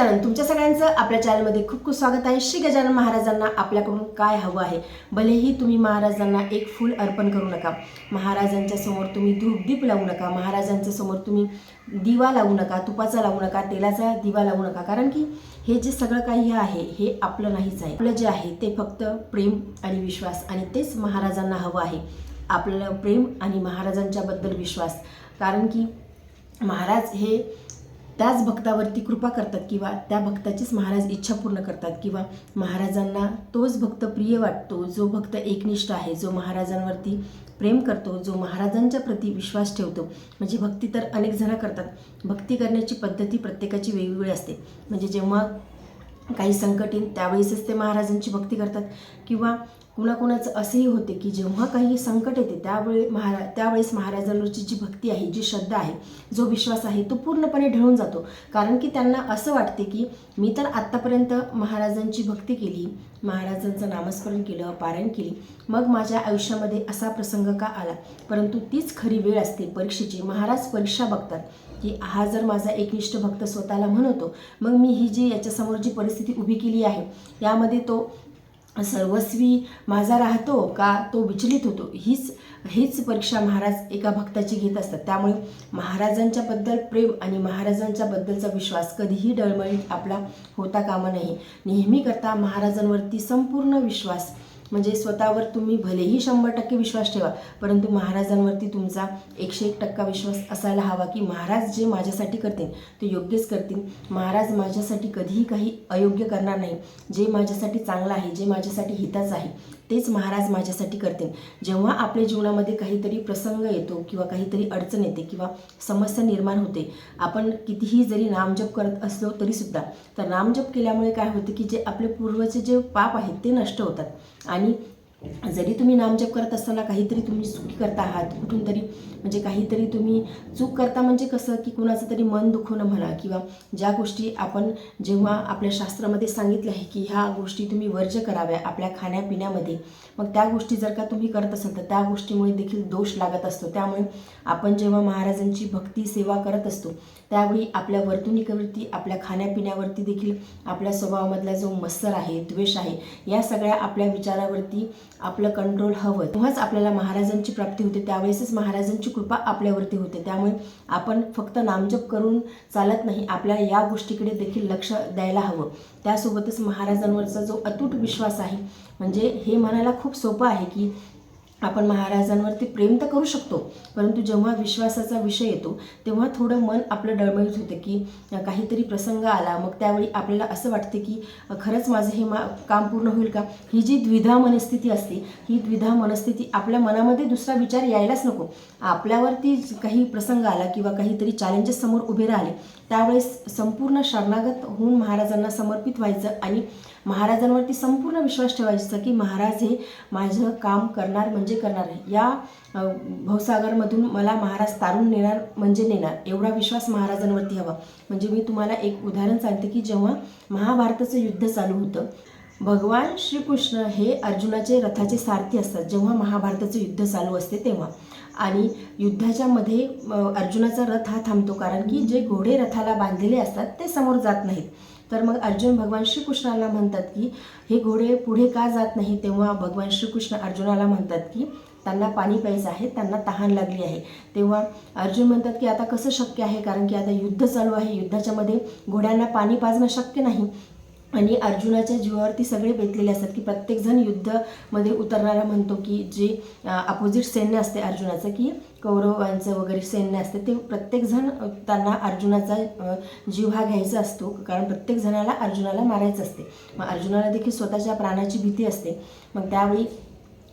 गजानन तुमच्या सगळ्यांचं आपल्या चॅनलमध्ये खूप खूप स्वागत आहे. श्री गजानन महाराजांना आपल्याकडून काय हवं आहे? भलेही तुम्ही महाराजांना एक फूल अर्पण करू नका. महाराजांच्या समोर तुम्ही धूपदीप लावू नका. महाराजांच्या समोर तुम्ही दिवा लावू नका तुपाचा लावू नका तेलाचा दिवा लावू नका. कारण की हे जे सगळं काही आहे हे आपलं नाहीच आहे. आपलं जे आहे ते फक्त प्रेम आणि विश्वास आणि तेच महाराजांना हवं आहे. आपल्याला प्रेम आणि महाराजांच्याबद्दल विश्वास. कारण की महाराज हे त्याच भक्तावरती कृपा करतात किंवा त्या भक्ताचीच महाराज इच्छा पूर्ण करतात किंवा महाराजांना तोच भक्त प्रिय वाटतो जो भक्त एकनिष्ठ आहे जो महाराजांवरती प्रेम करतो जो महाराजांच्या प्रती विश्वास ठेवतो. म्हणजे भक्ती तर अनेक जण करतात. भक्ती करण्याची पद्धती प्रत्येकाची वेगवेगळी असते. म्हणजे जेव्हा काही संकट येईल त्यावेळेसच ते महाराजांची भक्ती करतात. किंवा कुणाकुणाचं असंही होते की जेव्हा काही संकट येते त्यावेळी महारा त्यावेळेस महाराजांवरची जी भक्ती आहे जी श्रद्धा आहे जो विश्वास आहे तो पूर्णपणे ढळून जातो. कारण की त्यांना असं वाटते की मी तर आत्तापर्यंत महाराजांची भक्ती केली महाराजांचं नामस्मरण केलं पारायण केली मग माझ्या आयुष्यामध्ये असा प्रसंग का आला? परंतु तीच खरी वेळ असते परीक्षेची. महाराज परीक्षा बघतात की हा जर माझा एकनिष्ठ भक्त स्वतःला म्हणतो मग मी ही जी याच्यासमोर जी परिस्थिती उभी केली आहे यामध्ये तो सर्वस्वी माझा राहतो का तो विचलित होतो? हीच हीच परीक्षा महाराज एका भक्ताची घेत असतात. त्यामुळे महाराजांच्याबद्दल प्रेम आणि महाराजांच्या बद्दलचा विश्वास कधीही डळमळीत आपला होता कामा नये. नेहमी करता महाराजांवरती संपूर्ण विश्वास म्हणजे स्वतःवर तुम्ही भलेही शंभर टक्के विश्वास ठेवा परंतु महाराजांवरती तुमचा एकशे एक टक्का विश्वास असायला हवा की महाराज जे माझ्यासाठी करतील ते योग्यच करतील. महाराज माझ्यासाठी कधीही काही अयोग्य करणार नाही. जे माझ्यासाठी चांगलं आहे जे माझ्यासाठी हिताचं आहे तेच महाराज माझ्यासाठी करतील. जेव्हा आपल्या जीवनामध्ये काहीतरी प्रसंग येतो किंवा काहीतरी अडचण येते किंवा समस्या निर्माण होते आपण कितीही जरी नामजप करत असलो तरीसुद्धा तर नामजप केल्यामुळे काय होते की जे आपले पूर्वचे जे पाप आहेत ते नष्ट होतात. आणि जरी तुम्ही नामजप करत असताना काहीतरी तुम्ही चुकी करता आहात कुठून तरी म्हणजे काहीतरी तुम्ही चूक करता म्हणजे कसं? की कुणाचं तरी मन दुखवणं म्हणा किंवा ज्या गोष्टी आपण जेव्हा आपल्या शास्त्रामध्ये सांगितलं आहे की ह्या गोष्टी तुम्ही वर्ज कराव्या आपल्या खाण्यापिण्यामध्ये मग त्या गोष्टी जर का तुम्ही करत असाल तर त्या गोष्टीमुळे देखील दोष लागत असतो. त्यामुळे आपण जेव्हा महाराजांची भक्ती सेवा करत असतो त्यावेळी आपल्या वर्तणुकीवरती आपल्या खाण्यापिण्यावरती देखील आपल्या स्वभावामधला जो मत्सर आहे द्वेष आहे या सगळ्या आपल्या विचारावरती आपलं कंट्रोल हवं. तेव्हाच आपल्याला महाराजांची प्राप्ती होते. त्यावेळेसच महाराजांची कृपा आपल्यावरती होते. त्यामुळे आपण फक्त नामजप करून चालत नाही. आपल्याला या गोष्टीकडे देखील लक्ष द्यायला हवं. त्यासोबतच महाराजांवरचा जो अतूट विश्वास आहे म्हणजे हे म्हणायला खूप सोपं आहे की आपण महाराजांवरती प्रेम तर करू शकतो परंतु जेव्हा विश्वासाचा विषय येतो तेव्हा थोडं मन आपलं डळमळीत होतं की काहीतरी प्रसंग आला मग त्यावेळी आपल्याला असं वाटते की खरंच माझं हे मा काम पूर्ण होईल का? ही जी द्विधा मनस्थिती असते ही द्विधा मनस्थिती आपल्या मनामध्ये दुसरा विचार यायलाच नको. आपल्यावरती काही प्रसंग आला किंवा काहीतरी चॅलेंजेस समोर उभे राहिले त्यावेळेस संपूर्ण शरणागत होऊन महाराजांना समर्पित व्हायचं आणि महाराजांवरती संपूर्ण विश्वास ठेवायचा की महाराज हे माझं काम करणार म्हणजे करणार आहे. या भवसागरमधून मला महाराज तारून नेणार म्हणजे नेणार. एवढा विश्वास महाराजांवरती हवा. म्हणजे मी तुम्हाला एक उदाहरण सांगते की जेव्हा महाभारताचं युद्ध चालू होतं भगवान श्रीकृष्ण हे अर्जुनाचे रथाचे सारथी असतात जेव्हा महाभारताचं युद्ध चालू असते तेव्हा. आणि युद्धाच्या मध्ये अर्जुनाचा रथ हा थांबतो. कारण की जे घोडे रथाला बांधलेले असतात ते समोर जात नाहीत. तर मग अर्जुन भगवान श्रीकृष्णाला म्हणतात की हे घोडे पुढे का जात नाही? तेव्हा भगवान श्रीकृष्ण अर्जुनाला म्हणतात की त्यांना पाणी प्यायचं आहे त्यांना तहान लागली आहे. तेव्हा अर्जुन म्हणतात की आता कसं शक्य आहे? कारण की आता युद्ध चालू आहे. युद्धाच्यामध्ये घोड्यांना पाणी पाजणं शक्य नाही. आणि अर्जुनाच्या जीवावरती सगळे बेतलेले असतात की प्रत्येकजण युद्धामध्ये उतरणारा म्हणतो की जे अपोजिट सैन्य असते अर्जुनाचं की कौरवांचं वगैरे सैन्य असते ते प्रत्येकजण त्यांना अर्जुनाचा जीव हा घ्यायचा असतो कारण प्रत्येक जणाला अर्जुनाला मारायचं असते. मग अर्जुनाला देखील स्वतःच्या प्राणाची भीती असते. मग त्यावेळी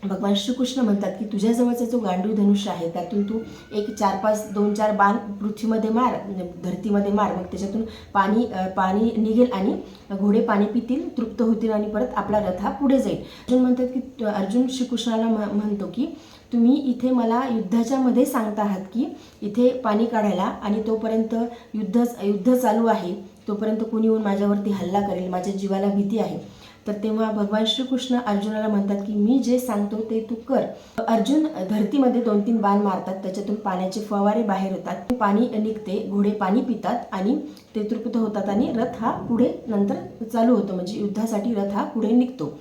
भगवान श्रीकृष्ण म्हणतात की तुझ्याजवळचा जो गांडूळ धनुष्य आहे त्यातून तू एक चार पाच दोन चार बाण पृथ्वीमध्ये मार म्हणजे धरतीमध्ये मार. मग त्याच्यातून पाणी पाणी निघेल आणि घोडे पाणी पितील तृप्त होतील आणि परत आपला रथ हा पुढे जाईल. अर्जुन म्हणतात की अर्जुन श्रीकृष्णाला म्हणतो की तुम्ही इथे मला युद्धाच्या मध्ये सांगता आहात की इथे पाणी काढायला आणि तोपर्यंत युद्ध युद्ध चालू आहे तोपर्यंत कुणी येऊन माझ्यावरती हल्ला करेल माझ्या जीवाला भीती आहे. तर तेव्हा भगवान श्रीकृष्ण अर्जुनाला म्हणतात की मी जे सांगतो ते तू कर. अर्जुन धरतीमध्ये दोन तीन बाण मारतात त्याच्यातून पाण्याचे फवारे बाहेर येतात पाणी निघते घोडे पाणी पितात आणि ते तृप्त होतात आणि रथ हा पुढे नंतर चालू होतो म्हणजे युद्धासाठी रथ हा पुढे निघतो.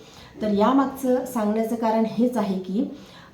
तर यामागचं सांगण्याचं कारण हेच आहे की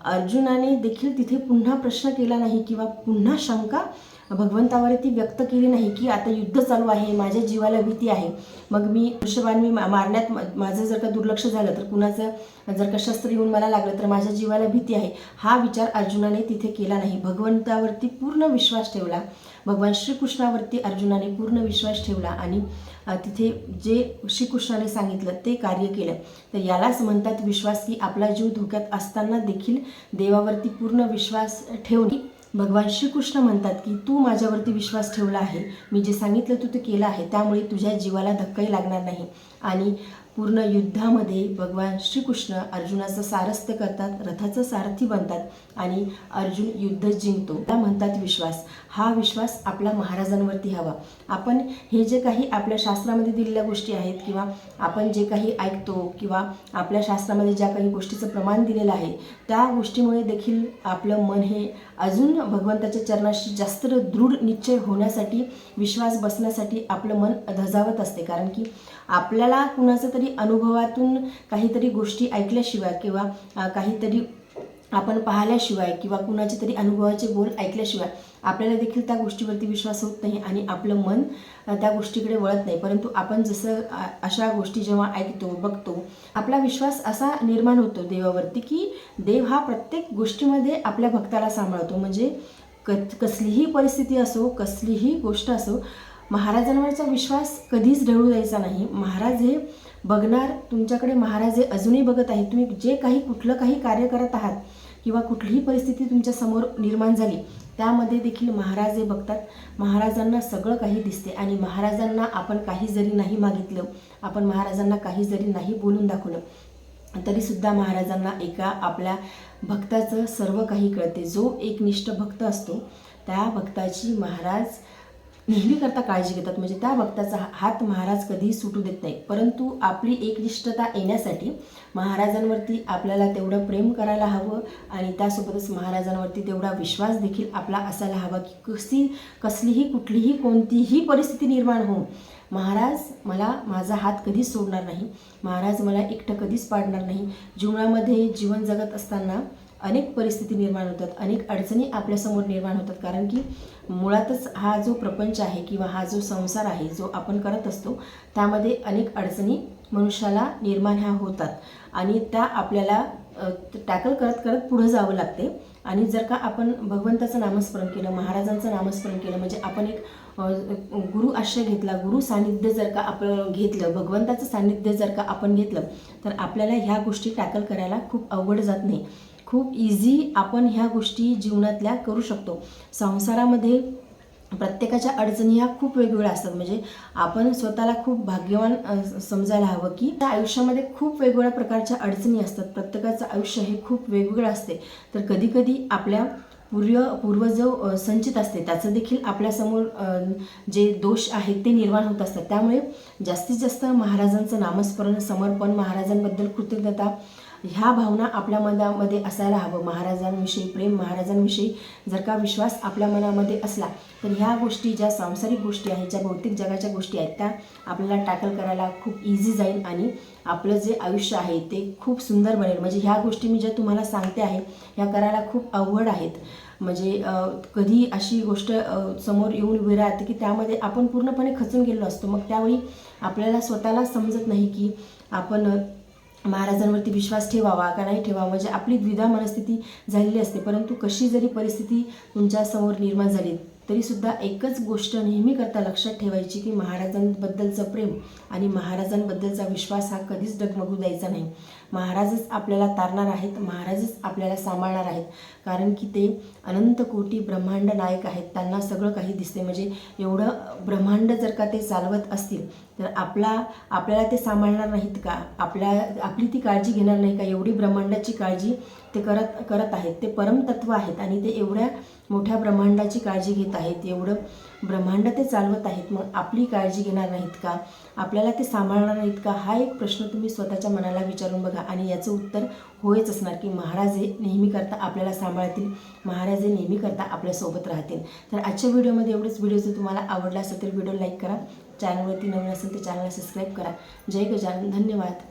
अर्जुनाने देखील तिथे पुन्हा प्रश्न केला नाही किंवा पुन्हा शंका भगवंतावरती व्यक्त केली नाही की आता युद्ध चालू आहे माझ्या जीवाला भीती आहे. मग मी वृषभान मी मा- मारण्यात माझं जर का दुर्लक्ष झालं तर कुणाचं जर का शस्त्र येऊन मला लागलं तर माझ्या जीवाला भीती आहे. हा विचार अर्जुनाने तिथे केला नाही. भगवंतावरती पूर्ण विश्वास ठेवला. भगवान श्रीकृष्णावरती अर्जुनाने पूर्ण विश्वास ठेवला आणि तिथे जे श्रीकृष्णाने सांगितलं ते कार्य केलं. तर यालाच म्हणतात विश्वास की आपला जीव धोक्यात असताना देखील देवावरती पूर्ण विश्वास ठेवणे भगवान श्रीकृष्ण म्हणतात की तू माझ्यावरती विश्वास ठेवला आहे. मी जे सांगितलं तू ते केलं आहे. त्यामुळे तुझ्या जीवाला धक्काही लागणार नाही. आणि पूर्ण युद्धामध्ये भगवान श्रीकृष्ण अर्जुनाचं सारस्थ करतात रथाचं सारथी बनतात आणि अर्जुन युद्ध जिंकतो. त्या म्हणतात विश्वास. हा विश्वास आपला महाराजांवरती हवा. आपण हे जे काही आपल्या शास्त्रामध्ये दिलेल्या गोष्टी आहेत किंवा आपण जे काही ऐकतो किंवा आपल्या शास्त्रामध्ये ज्या काही गोष्टीचं प्रमाण दिलेलं आहे त्या गोष्टीमुळे देखील आपलं मन हे अजून भगवंताच्या चरणाशी जास्त दृढ निश्चय होण्यासाठी विश्वास बसण्यासाठी आपलं मन धजावत असते. कारण की आपल्याला कुणाचं तरी अनुभवातून काहीतरी गोष्टी ऐकल्याशिवाय किंवा काहीतरी आपण पाहिल्याशिवाय किंवा कुणाचे तरी अनुभवाचे बोल ऐकल्याशिवाय आपल्याला देखील त्या गोष्टीवरती विश्वास होत नाही आणि आपलं मन त्या गोष्टीकडे वळत नाही. परंतु आपण जसं अशा गोष्टी जेव्हा ऐकतो बघतो आपला विश्वास असा निर्माण होतो देवावरती की देव हा प्रत्येक गोष्टीमध्ये आपल्या भक्ताला सांभाळतो. म्हणजे क कसलीही परिस्थिती असो कसलीही गोष्ट असो महाराजांवरचा विश्वास कधीच ढळू द्यायचा नाही. महाराज हे बघणार तुमच्याकडे महाराज हे अजूनही बघत आहेत. तुम्ही जे काही कुठलं काही कार्य करत आहात किंवा कुठलीही परिस्थिती तुमच्यासमोर निर्माण झाली त्यामध्ये देखील महाराज हे बघतात. महाराजांना सगळं काही दिसते आणि महाराजांना आपण काही जरी नाही मागितलं आपण महाराजांना काही जरी नाही बोलून दाखवलं तरीसुद्धा महाराजांना एका आपल्या भक्ताचं सर्व काही कळते. जो एकनिष्ठ भक्त असतो त्या भक्ताची महाराज नेहमीकरता काळजी घेतात. म्हणजे त्या भक्ताचा हात महाराज कधीही सुटू देत नाही परंतु आपली एकनिष्ठता येण्यासाठी महाराजांवरती आपल्याला तेवढं प्रेम करायला हवं आणि त्यासोबतच महाराजांवरती तेवढा विश्वास देखील आपला असायला हवा की कशी कसलीही कुठलीही कोणतीही परिस्थिती निर्माण होऊन महाराज मला माझा हात कधीच सोडणार नाही. महाराज मला एकटं कधीच पाडणार नाही. जीवनामध्ये जीवन जगत असताना अनेक परिस्थिती निर्माण होतात अनेक अडचणी आपल्यासमोर निर्माण होतात. कारण की मुळातच हा जो प्रपंच आहे किंवा हा जो संसार आहे जो आपण करत असतो त्यामध्ये अनेक अडचणी मनुष्याला निर्माण ह्या होतात. आणि त्या आपल्याला टॅकल करत करत पुढं जावं लागते. आणि जर का आपण भगवंताचं नामस्मरण केलं महाराजांचं नामस्मरण केलं म्हणजे आपण एक गुरु आश्रय घेतला गुरु सान्निध्य जर का आपण घेतलं भगवंताचं सान्निध्य जर का आपण घेतलं तर आपल्याला ह्या गोष्टी टॅकल करायला खूप अवघड जात नाही. खूप इझी आपण ह्या गोष्टी जीवनातल्या करू शकतो. संसारामध्ये प्रत्येकाच्या अडचणी ह्या खूप वेगवेगळ्या असतात. म्हणजे आपण स्वतःला खूप भाग्यवान समजायला हवं की त्या आयुष्यामध्ये खूप वेगवेगळ्या प्रकारच्या अडचणी असतात. प्रत्येकाचं आयुष्य हे खूप वेगवेगळं असते. तर कधीकधी आपल्या पूर्व पूर्व जो संचित असते. त्याचं देखील आपल्यासमोर जे दोष आहेत ते निर्माण होत असतात. त्यामुळे जास्तीत जास्त महाराजांचं नामस्मरण समर्पण महाराजांबद्दल कृतज्ञता ह्या भावना आपल्या मनामध्ये असायला हवं. महाराजांविषयी प्रेम महाराजांविषयी जर का विश्वास आपल्या मनामध्ये असला तर ह्या गोष्टी ज्या सांसारिक गोष्टी आहेत ज्या भौतिक जगाच्या गोष्टी आहेत त्या आपल्याला टॅकल करायला खूप इझी जाईल आणि आपलं जे आयुष्य आहे ते खूप सुंदर बनेल. म्हणजे ह्या गोष्टी मी ज्या तुम्हाला सांगते आहे ह्या करायला खूप अवघड आहेत. म्हणजे कधी अशी गोष्ट समोर येऊन उभी राहते की त्यामध्ये आपण पूर्णपणे खचून गेलो असतो. मग त्यावेळी आपल्याला स्वतःला समजत नाही की आपण महाराजांवरती विश्वास ठेवावा का नाही ठेवावा? म्हणजे आपली द्विधा मनस्थिती झालेली असते. परंतु कशी जरी परिस्थिती तुमच्यासमोर निर्माण झाली तरीसुद्धा एकच गोष्ट नेहमी करता लक्षात ठेवायची की महाराजांबद्दलचं प्रेम आणि महाराजांबद्दलचा विश्वास हा कधीच डगमगू द्यायचा नाही. महाराजच आपल्याला तारणार आहेत महाराजच आपल्याला सांभाळणार आहेत. कारण की ते अनंत कोटी ब्रह्मांड नायक आहेत. त्यांना सगळं काही दिसते. म्हणजे एवढं ब्रह्मांड जर का ते चालवत असतील तर आपला आपल्याला ते सांभाळणार नाहीत का? आपल्या आपली ती काळजी घेणार नाही का? एवढी ब्रह्मांडाची काळजी ते करत करत आहेत. ते परमतत्व आहेत आणि ते एवढ्या मोठ्या ब्रह्मांडाची काळजी घेत आहेत. एवढं ब्रह्मांड ते चालवत आहेत मग आपली काळजी घेणार नाहीत का? आपल्याला ते सांभाळणार नाहीत का? हा एक प्रश्न तुम्ही स्वतःच्या मनाला विचारून बघा आणि याचं उत्तर होयच असणार की महाराज हे नेहमीकरता आपल्याला सांभाळतील महाराज हे नेहमी करता आपल्यासोबत राहतील. तर आजच्या व्हिडिओमध्ये एवढेच व्हिडिओ जर तुम्हाला आवडला असेल तर व्हिडिओ लाईक करा चॅनलवरती नवीन असेल तर चॅनलला सबस्क्राईब करा. जय गजान धन्यवाद.